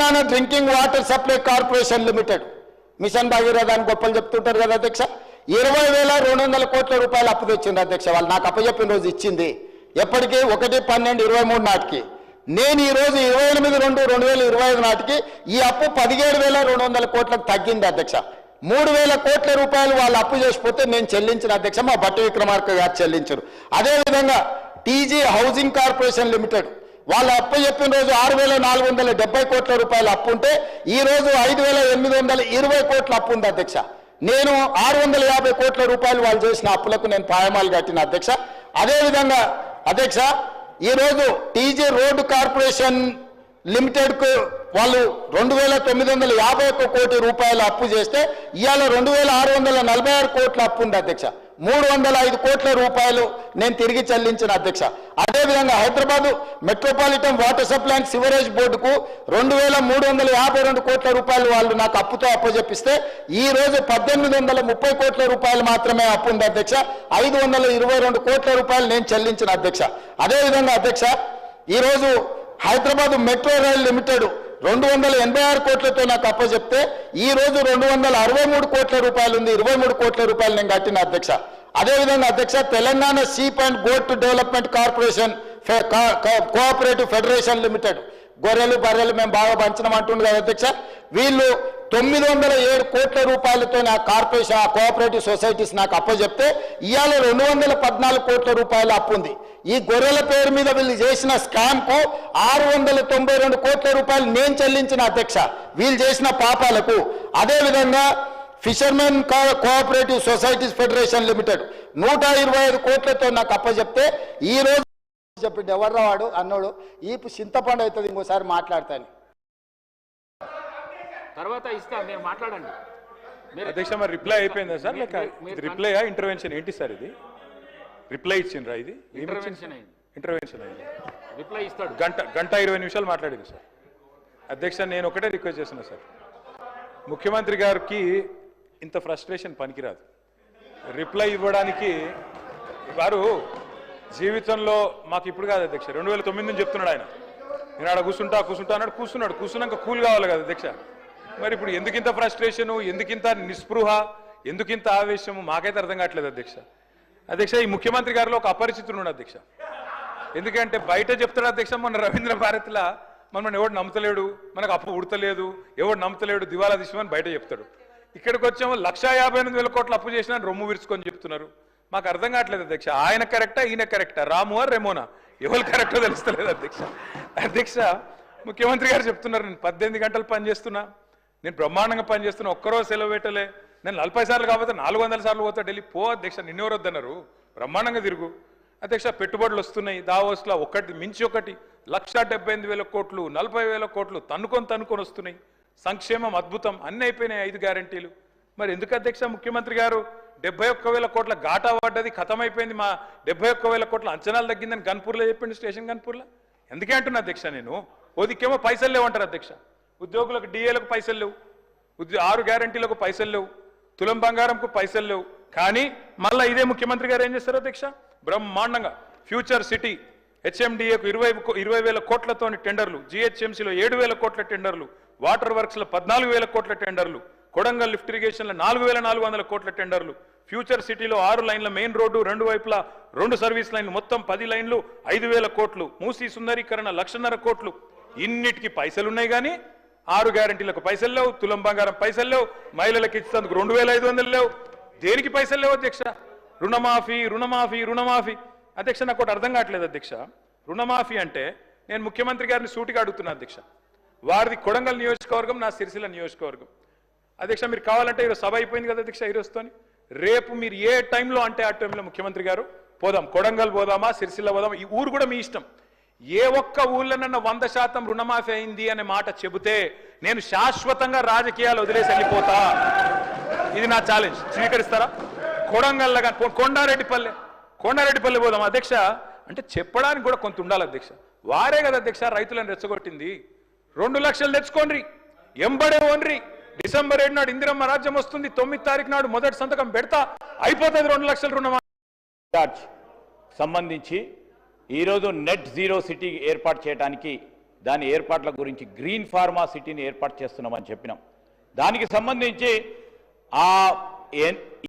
Telangana drinking water supply corporation limited. Mission Bhagiratha అని గొప్పలు చెప్తుంటారు కదా అధ్యక్ష. ఇరవై వేల రెండు వందల కోట్ల రూపాయలు అప్పు తెచ్చింది అధ్యక్ష వాళ్ళు. నాకు అప్పచెప్పిన రోజు ఇచ్చింది. ఎప్పటికీ ఒకటి పన్నెండు ఇరవై మూడు నాటికి. నేను ఈ రోజు ఇరవై ఎనిమిది రెండు రెండు వేల ఇరవై ఐదు నాటికి ఈ అప్పు పదిహేడు వేల రెండు వందల కోట్లకు తగ్గింది అధ్యక్ష. మూడు వేల కోట్ల రూపాయలు వాళ్ళు అప్పు చేసిపోతే నేను చెల్లించిన అధ్యక్ష మా భట్టి విక్రమార్క గారు చెల్లించరు. అదేవిధంగా టీజీ హౌసింగ్ కార్పొరేషన్ లిమిటెడ్. వాళ్ళు అప్పు చెప్పిన రోజు ఆరు వేల నాలుగు వందల డెబ్బై కోట్ల రూపాయలు అప్పు ఉంటే ఈ రోజు ఐదు వేల ఎనిమిది వందల ఇరవై కోట్ల అప్పు ఉంది అధ్యక్ష. నేను ఆరు వందల యాభై కోట్ల రూపాయలు వాళ్ళు చేసిన అప్పులకు నేను పాయమాలు కట్టిన అధ్యక్ష. అదేవిధంగా అధ్యక్ష ఈరోజు టీజీ రోడ్డు కార్పొరేషన్ లిమిటెడ్కు వాళ్ళు రెండు వేల తొమ్మిది వందల యాభై ఒక్క కోటి రూపాయలు అప్పు చేస్తే ఇవాళ రెండు వేల ఆరు వందల నలభై ఆరు కోట్ల అప్పు ఉంది అధ్యక్ష. మూడు వందల ఐదు కోట్ల రూపాయలు నేను తిరిగి చెల్లించిన అధ్యక్ష. అదేవిధంగా Hyderabad metropolitan water supply and sewerage బోర్డుకు రెండు వేల మూడు వందల యాభై రెండు కోట్ల రూపాయలు వాళ్ళు నాకు అప్పుతో అప్పచెప్పిస్తే ఈ రోజు పద్దెనిమిది వందల ముప్పై కోట్ల రూపాయలు మాత్రమే అప్పు ఉంది అధ్యక్ష. ఐదు వందల ఇరవై రెండు కోట్ల రూపాయలు నేను చెల్లించిన అధ్యక్ష. అదేవిధంగా అధ్యక్ష ఈరోజు హైదరాబాద్ మెట్రో రైల్ లిమిటెడ్ రెండు వందల ఎనభై ఆరు కోట్లతో నాకు అప్పచెప్తే ఈ రోజు రెండు వందల అరవై మూడు కోట్ల రూపాయలు ఉంది ఇరవై మూడు కోట్ల రూపాయలు నేను కట్టిన అధ్యక్ష. అదేవిధంగా అధ్యక్ష Telangana sheep and goat development corporation ఫె- కా- కోఆపరేటివ్ ఫెడరేషన్ లిమిటెడ్. గొర్రెలు బర్రెలు మేము బాగా పంచడం అంటుండే కదా అధ్యక్ష. వీళ్ళు తొమ్మిది వందల ఏడు కోట్ల రూపాయలతో నా కార్పొరేషన్ ఆ కోఆపరేటివ్ సొసైటీస్ నాకు అప్పచెప్తే ఇవాళ రెండు వందల పద్నాలుగు కోట్ల రూపాయల అప్పు ఉంది ఈ గొర్రెల పేరు మీద వీళ్ళు చేసిన స్కామ్కు ఆరు వందల తొంభై రెండు కోట్ల రూపాయలు నేను చెల్లించిన అధ్యక్ష. వీళ్ళు చేసిన పాపాలకు. అదేవిధంగా fishermen co- cooperative societies federation limited నూట ఇరవై ఐదు కోట్లతో నాకు అప్పచెప్తే ఈ రోజు చెప్పిండు ఎవర్రా వాడు? అన్నోడు. ఈ చింతపండు అవుతుంది ఇంకోసారి మాట్లాడతాను. తర్వాత ఇస్తా మీరు మాట్లాడండి. అధ్యక్ష మరి రిప్లై అయిపోయిందా సార్? లేక రిప్లైయా ఇంటర్వెన్షన్ ఏంటి సార్ ఇది? రిప్లై ఇచ్చిండ్రా ఇది? ఇంటర్వెన్షన్ అయింది. ఇంటర్వెన్షన్ అయింది. రిప్లై ఇస్తాడు. గంట గంట ఇరవై నిమిషాలు మాట్లాడింది సార్. అధ్యక్ష నేను ఒకటే రిక్వెస్ట్ చేస్తున్నా సార్. ముఖ్యమంత్రి గారికి ఇంత ఫ్రస్ట్రేషన్ పనికిరాదు. రిప్లై ఇవ్వడానికి వారు జీవితంలో మాకు ఇప్పుడు కాదు అధ్యక్ష రెండు వేల తొమ్మిది నుంచి చెప్తున్నాడు ఆయన. నేను ఆడ కూర్చుంటా కూర్చుంటా అన్నాడు కూర్చున్నాడు కూర్చున్నాక కూల్ కావాలి కదా అధ్యక్ష. మరి ఇప్పుడు ఎందుకింత ఫ్రస్ట్రేషను ఎందుకింత నిస్పృహ ఎందుకింత ఆవేశము? మాకైతే అర్థం కావట్లేదు అధ్యక్ష. అధ్యక్ష ఈ ముఖ్యమంత్రి గారిలో ఒక అపరిచితుడు అధ్యక్ష. ఎందుకంటే బయట చెప్తాడు అధ్యక్ష మన రవీంద్ర భారత్లా మనం ఎవడు నమ్మతలేడు మనకు అప్పు ఉడతలేదు ఎవడు నమ్మతలేడు దివాలా తీసామని బయట చెప్తాడు. ఇక్కడికి వచ్చాము లక్ష యాభై ఎనిమిది వేల కోట్లు అప్పు చేసినా రొమ్ము విరుచుకొని చెప్తున్నారు. మాకు అర్థం కావట్లేదు అధ్యక్ష. ఆయన కరెక్టా ఈయన కరెక్టా? రాము రెమోనా? ఎవరు కరెక్టో తెలుస్తలేదు అధ్యక్ష. అధ్యక్ష ముఖ్యమంత్రి గారు చెప్తున్నారు నేను పద్దెనిమిది గంటలు పని చేస్తున్నా. నేను బ్రహ్మాండంగా పనిచేస్తున్నా ఒక్కరో ఒక్కరోజు సెలవు పెట్టలే. నేను నలభై సార్లు కాకపోతే నాలుగు వందల సార్లు పోతా ఢిల్లీ. పో అధ్యక్ష నిన్నెవరొద్దన్నారు? బ్రహ్మాండంగా తిరుగు. అధ్యక్ష పెట్టుబడులు వస్తున్నాయి. దావోస్లో ఒకటి మించి ఒకటి. లక్ష డెబ్బై ఎనిమిది వేల కోట్లు నలభై వేల కోట్లు తన్నుకొని తన్నుకొని వస్తున్నాయి. సంక్షేమం అద్భుతం. అన్నీ అయిపోయినాయి ఐదు గ్యారంటీలు. మరి ఎందుకు అధ్యక్ష ముఖ్యమంత్రి గారు? డెబ్బై ఒక్క వేల కోట్ల ఘాటా పడ్డది ఖతమైపోయింది మా డెబ్బై ఒక్క వేల కోట్ల అంచనాలు తగ్గిందని గన్పూర్లో చెప్పిండు స్టేషన్ గన్పూర్లో? ఎందుకే అంటున్నా అధ్యక్ష నేను? ఓదికేమో పైసలు లేవంటారు అధ్యక్ష. ఉద్యోగులకు డిఏలకు పైసలు లేవు. ఆరు గ్యారంటీలకు పైసలు లేవు. తులం బంగారంకు పైసలు లేవు. కానీ మళ్ళీ ఇదే ముఖ్యమంత్రి గారు ఏం చేస్తారు అధ్యక్ష? బ్రహ్మాండంగా ఫ్యూచర్ సిటీ హెచ్ఎండిఏకు ఇరవై ఇరవై వేల కోట్లతోని టెండర్లు జిహెచ్ఎంసీలో ఏడు వేల కోట్ల టెండర్లు వాటర్ వర్క్స్లో పద్నాలుగు వేల కోట్ల టెండర్లు కొడంగల్ లిఫ్ట్ ఇరిగేషన్లో నాలుగు వేల నాలుగు వందల కోట్ల టెండర్లు ఫ్యూచర్ సిటీలో ఆరు లైన్ల మెయిన్ రోడ్డు రెండు వైపులా రెండు సర్వీస్ లైన్లు మొత్తం పది లైన్లు ఐదు వేల కోట్లు మూసీ సుందరీకరణ లక్షన్నర కోట్లు. ఇన్నిటికి పైసలున్నాయి కానీ ఆరు గ్యారంటీలకు పైసలు లేవు తులం బంగారం పైసలు లేవు మహిళలకు ఇచ్చేందుకు రెండు వేల ఐదు వందలు లేవు. దేనికి పైసలు లేవు అధ్యక్ష? రుణమాఫీ రుణమాఫీ రుణమాఫీ. అధ్యక్ష నాకు ఒకటి అర్థం కావట్లేదు అధ్యక్ష. రుణమాఫీ అంటే నేను ముఖ్యమంత్రి గారిని సూటిగా అడుగుతున్నా అధ్యక్ష. వారిది కొడంగల్ నియోజకవర్గం నా సిరిసిల్ల నియోజకవర్గం. అధ్యక్ష మీరు కావాలంటే ఈరోజు సభ అయిపోయింది కదా అధ్యక్ష ఈరోజుతోని రేపు మీరు ఏ టైంలో అంటే ఆ టైంలో ముఖ్యమంత్రి గారు? పోదాం కొడంగల్ పోదామా సిరిసిల్ల పోదామా? ఈ ఊరు కూడా మీ ఇష్టం. ఏ ఒక్క ఊళ్ళోనన్నా వంద శాతం రుణమాఫీ అయింది అనే మాట చెబితే నేను శాశ్వతంగా రాజకీయాలు వదిలేసి వెళ్ళిపోతా. ఇది నా ఛాలెంజ్ స్వీకరిస్తారా? కొడంగల్లో కానీ కొండారెడ్డిపల్లె. కొండారెడ్డిపల్లె పోదాం అధ్యక్ష. అంటే చెప్పడానికి కూడా కొంత ఉండాలి అధ్యక్ష. వారే కదా అధ్యక్ష రైతులను రెచ్చగొట్టింది. రెండు లక్షలు తెచ్చుకోండి. ఎంబడే ఓన్రి. డిసెంబర్ ఏడు నాడు ఇందిరమ్మ రాజ్యం వస్తుంది. తొమ్మిది తారీఖు నాడు మొదటి సంతకం పెడతా. అయిపోతుంది రెండు లక్షల రుణమా చార్జ్ సంబంధించి ఈరోజు నెట్ జీరో సిటీ ఏర్పాటు చేయడానికి దాని ఏర్పాట్ల గురించి గ్రీన్ ఫార్మా సిటీని ఏర్పాటు చేస్తున్నామని చెప్పినాం. దానికి సంబంధించి ఆ